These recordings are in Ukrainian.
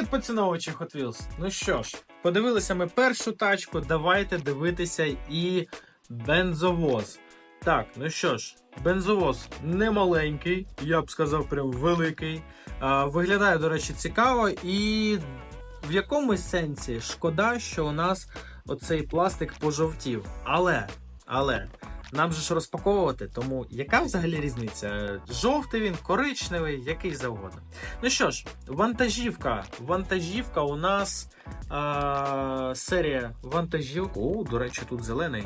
Привіт, поціновувачі Hot Wheels! Ну що ж, подивилися ми першу тачку, давайте дивитися і бензовоз. Так, ну що ж, бензовоз не маленький, я б сказав, прям великий. А, виглядає, до речі, цікаво, і в якомусь сенсі шкода, що у нас оцей пластик пожовтів. Але, але. Нам же ж розпаковувати, тому яка взагалі різниця? Жовтий він, коричневий, який завгодно. Ну що ж, вантажівка. Вантажівка у нас а, серія вантажівок. О, до речі, тут зелений.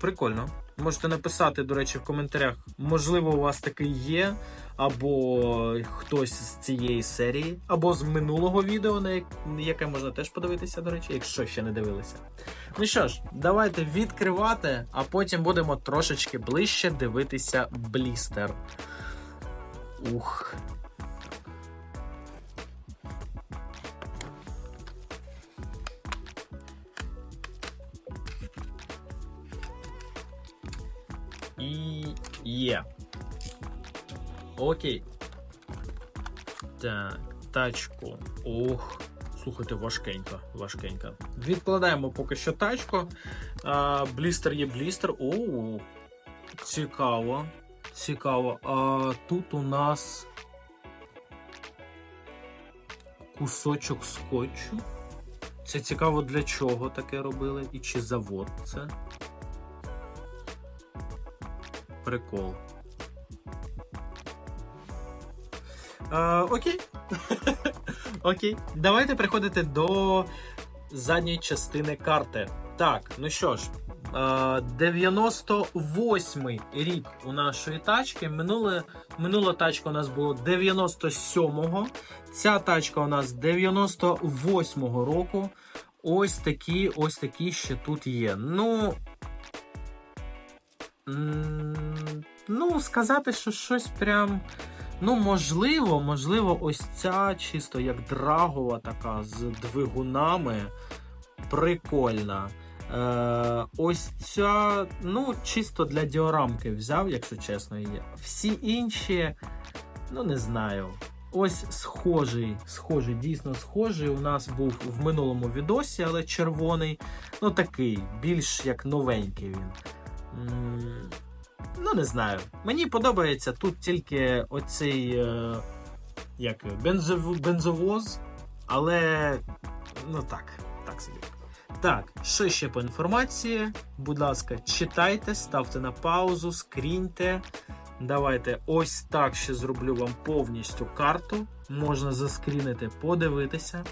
Прикольно. Можете написати, до речі, в коментарях, можливо, у вас такий є, або хтось з цієї серії, або з минулого відео, на яке можна теж подивитися, до речі, якщо ще не дивилися. Ну що ж, давайте відкривати, а потім будемо трошечки ближче дивитися блістер. Ух. І є. Окей. Так, тачку. Ох. Слухайте, важкенько, важкенько. Відкладаємо поки що тачку. А, блістер є блістер. Оу. Цікаво. Цікаво. А тут у нас кусочок скотчу. Це цікаво для чого таке робили і чи завод це. Прикол. А, окей. окей. Давайте переходити до задньої частини карти. Так, ну що ж, е, 98-й рік у нашої тачки. Минуле, минула тачка у нас була 97-го. Ця тачка у нас 98-го року. Ось такі, ось такі ще тут є. Ну. Ну, сказати, що щось прям. Ну, можливо, можливо, ось ця чисто як драгова така з двигунами. Прикольна. Е, ось ця, ну, чисто для діорамки взяв, якщо чесно, її. Всі інші, ну не знаю. Ось схожий, схожий, дійсно схожий. У нас був в минулому відосі, але червоний. Ну такий, більш як новенький він. Ну, не знаю. Мені подобається тут тільки оцей е, як бензов, бензовоз, але ну так, так собі. Так, що ще по інформації? Будь ласка, читайте, ставте на паузу, скріньте. Давайте ось так ще зроблю вам повністю карту. Можна заскрінити, подивитися.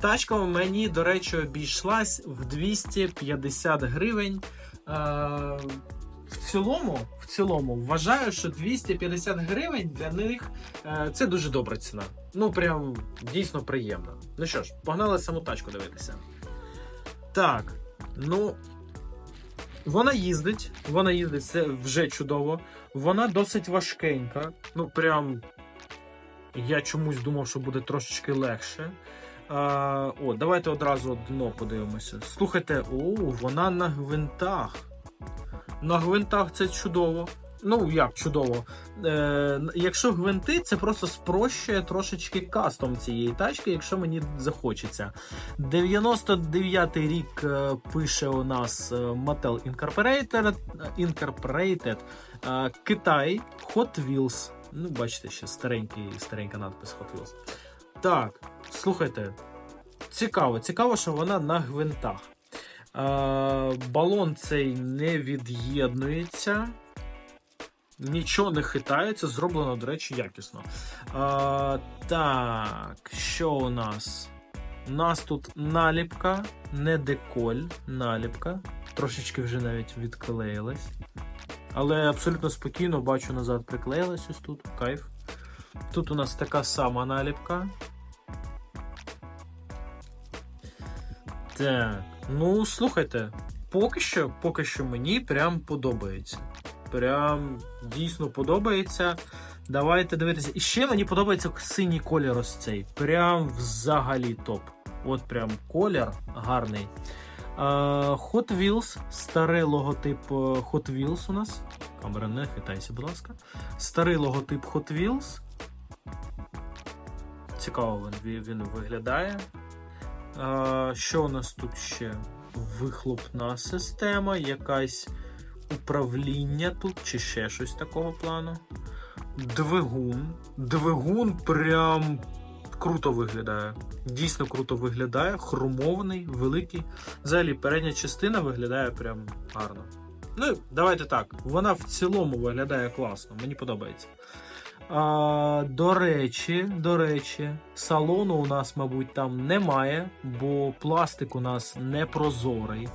Тачка мені, до речі, обійшлась в 250 гривень. Е, в цілому, в цілому, вважаю, що 250 гривень для них е, це дуже добра ціна. Ну, прям дійсно приємно. Ну що ж, погнали саму тачку дивитися. Так, ну. Вона їздить, вона їздить, це вже чудово. Вона досить важкенька. Ну, прям. Я чомусь думав, що буде трошечки легше. А, о, давайте одразу дно подивимося. Слухайте, о, вона на гвинтах. На гвинтах це чудово. Ну, як чудово. Е, якщо гвинти, це просто спрощує трошечки кастом цієї тачки, якщо мені захочеться. 99-й рік е, пише у нас е, Mattel Incorporated, Incorporated е, Китай Hot Wheels. Ну, бачите, ще старенький, старенька надпис Hot Wheels. Так, слухайте. Цікаво, цікаво, що вона на гвинтах. Балон цей не від'єднується. Нічого не хитається, зроблено, до речі, якісно. А, так, що у нас? У нас тут наліпка, не деколь, наліпка. Трошечки вже навіть відклеїлась. Але абсолютно спокійно бачу назад приклеїлась ось тут. Кайф. Тут у нас така сама наліпка. Так, ну слухайте, поки що, поки що мені прям подобається. Прям дійсно подобається. Давайте дивитися. І ще мені подобається синій колір ось цей. Прям взагалі топ. От прям колір гарний. Hot Wheels, старий логотип е, Hot Wheels у нас. Камера не хитайся, будь ласка. Старий логотип Hot Wheels. цікаво він, він виглядає. Що у нас тут ще? Вихлопна система, якась управління тут, чи ще щось такого плану. Двигун. Двигун прям круто виглядає. Дійсно круто виглядає. Хромований, великий. Взагалі, передня частина виглядає прям гарно. Ну, давайте так. Вона в цілому виглядає класно, мені подобається. А, до речі, до речі, салону у нас, мабуть, там немає, бо пластик у нас не прозорий.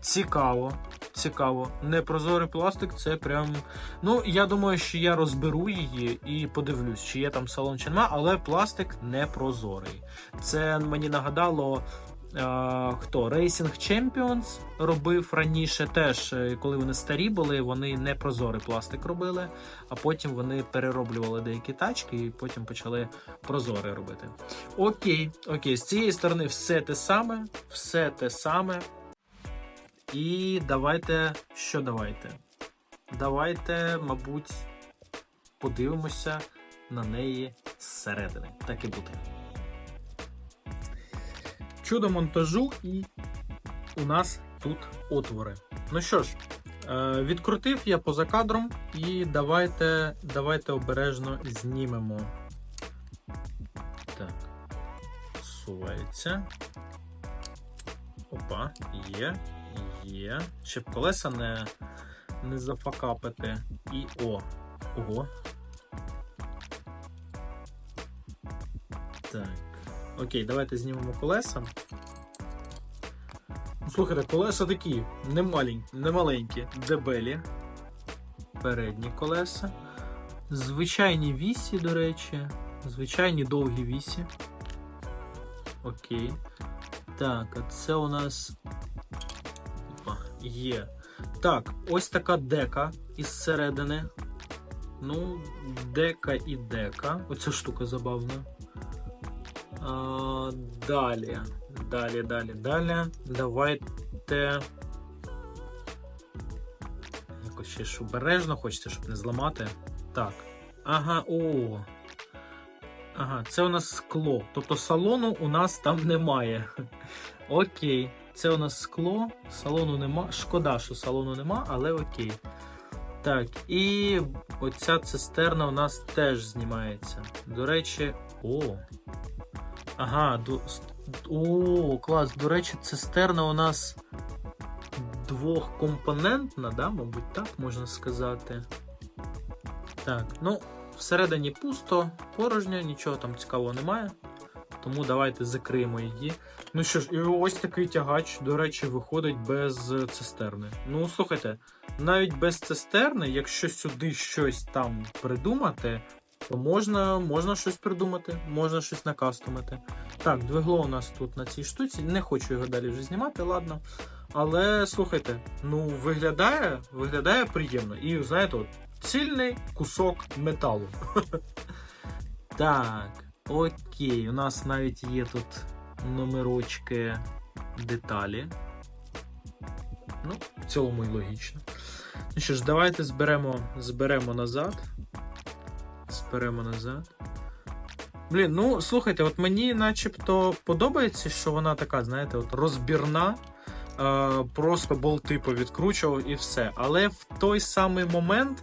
Цікаво, цікаво. Непрозорий пластик це прям. Ну, я думаю, що я розберу її і подивлюсь, чи є там салон чи нема, але пластик не прозорий. Це мені нагадало. Хто Racing Champions робив раніше теж, е, коли вони старі були, вони не прозорий пластик робили, а потім вони перероблювали деякі тачки і потім почали прозорий робити. Окей, окей, з цієї сторони все те саме, все те саме. І давайте. Що давайте? Давайте, мабуть, подивимося на неї зсередини. Так і буде. Чудо монтажу, і у нас тут отвори. Ну що ж, е, відкрутив я поза кадром, і давайте, давайте обережно знімемо. Так, сувається. Опа, є, є. Щоб колеса не, не зафакапити. І о. Ого. Так. Окей, давайте знімемо колеса. Ну, Слухайте, колеса такі не маленькі, не маленькі, дебелі. Передні колеса. Звичайні вісі, до речі. Звичайні довгі вісі. Окей. Так, а це у нас. Опа, є. Так, ось така дека із середини. Ну, дека і дека. Оця штука забавна. Далі. Далі, далі, далі. Давайте. Якось ще ж обережно, хочеться, щоб не зламати. Так. Ага, о. Ага, це у нас скло. Тобто салону у нас там немає. Окей. Це у нас скло, салону нема. Шкода, що салону нема, але окей. Так, і оця цистерна у нас теж знімається. До речі, о. Ага, до... о, клас. До речі, цистерна у нас двохкомпонентна, да, мабуть, так можна сказати. Так, ну, всередині пусто, порожньо, нічого там цікавого немає. Тому давайте закриємо її. Ну що ж, і ось такий тягач, до речі, виходить без цистерни. Ну, слухайте, навіть без цистерни, якщо сюди щось там придумати, то можна, можна щось придумати, можна щось накастомити. Так, двигло у нас тут на цій штуці. Не хочу його далі вже знімати, ладно. Але слухайте, ну виглядає, виглядає приємно. І знаєте, от, цільний кусок металу. Так, окей, у нас навіть є тут номерочки деталі. Ну, в цілому і логічно. Ну що ж, давайте зберемо, зберемо назад. Зберемо назад. Блін, ну слухайте, от мені начебто подобається, що вона така, знаєте, от розбірна. Просто болти повідкручував і все. Але в той самий момент,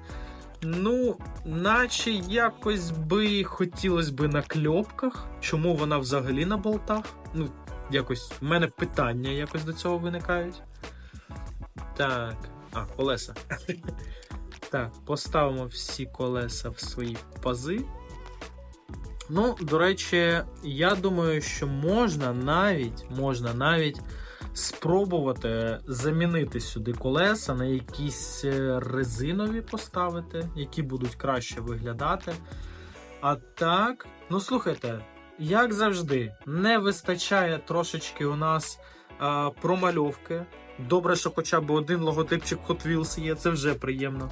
ну, наче якось би хотілося би на кльопках. Чому вона взагалі на болтах? Ну, якось в мене питання якось до цього виникають. Так. А, колеса. Так, поставимо всі колеса в свої пази. Ну, до речі, я думаю, що можна навіть, можна навіть спробувати замінити сюди колеса на якісь е, резинові поставити, які будуть краще виглядати. А так, ну слухайте, як завжди, не вистачає трошечки у нас а, промальовки. Добре, що хоча б один логотипчик Hot Wheels є, це вже приємно.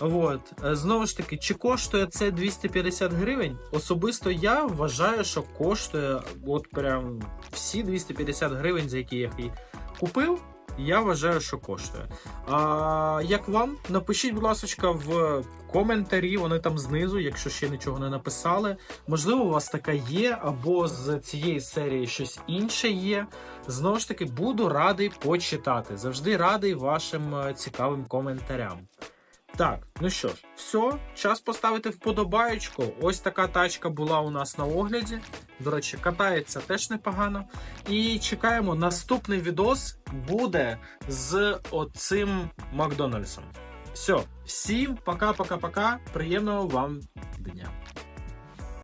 От. Е, Знову ж таки, чи коштує це 250 гривень? Особисто я вважаю, що коштує от прям всі 250 гривень, за які я їх купив. Я вважаю, що коштує. А як вам? Напишіть, будь ласка, в коментарі, вони там знизу, якщо ще нічого не написали. Можливо, у вас така є, або з цієї серії щось інше є. Знову ж таки, буду радий почитати. Завжди радий вашим е, цікавим коментарям. Так, ну що ж, все, час поставити вподобаєчку. Ось така тачка була у нас на огляді. До речі, катається теж непогано. І чекаємо, наступний відос буде з оцим Макдональдсом. Все, всім пока-пока-пока. Приємного вам дня.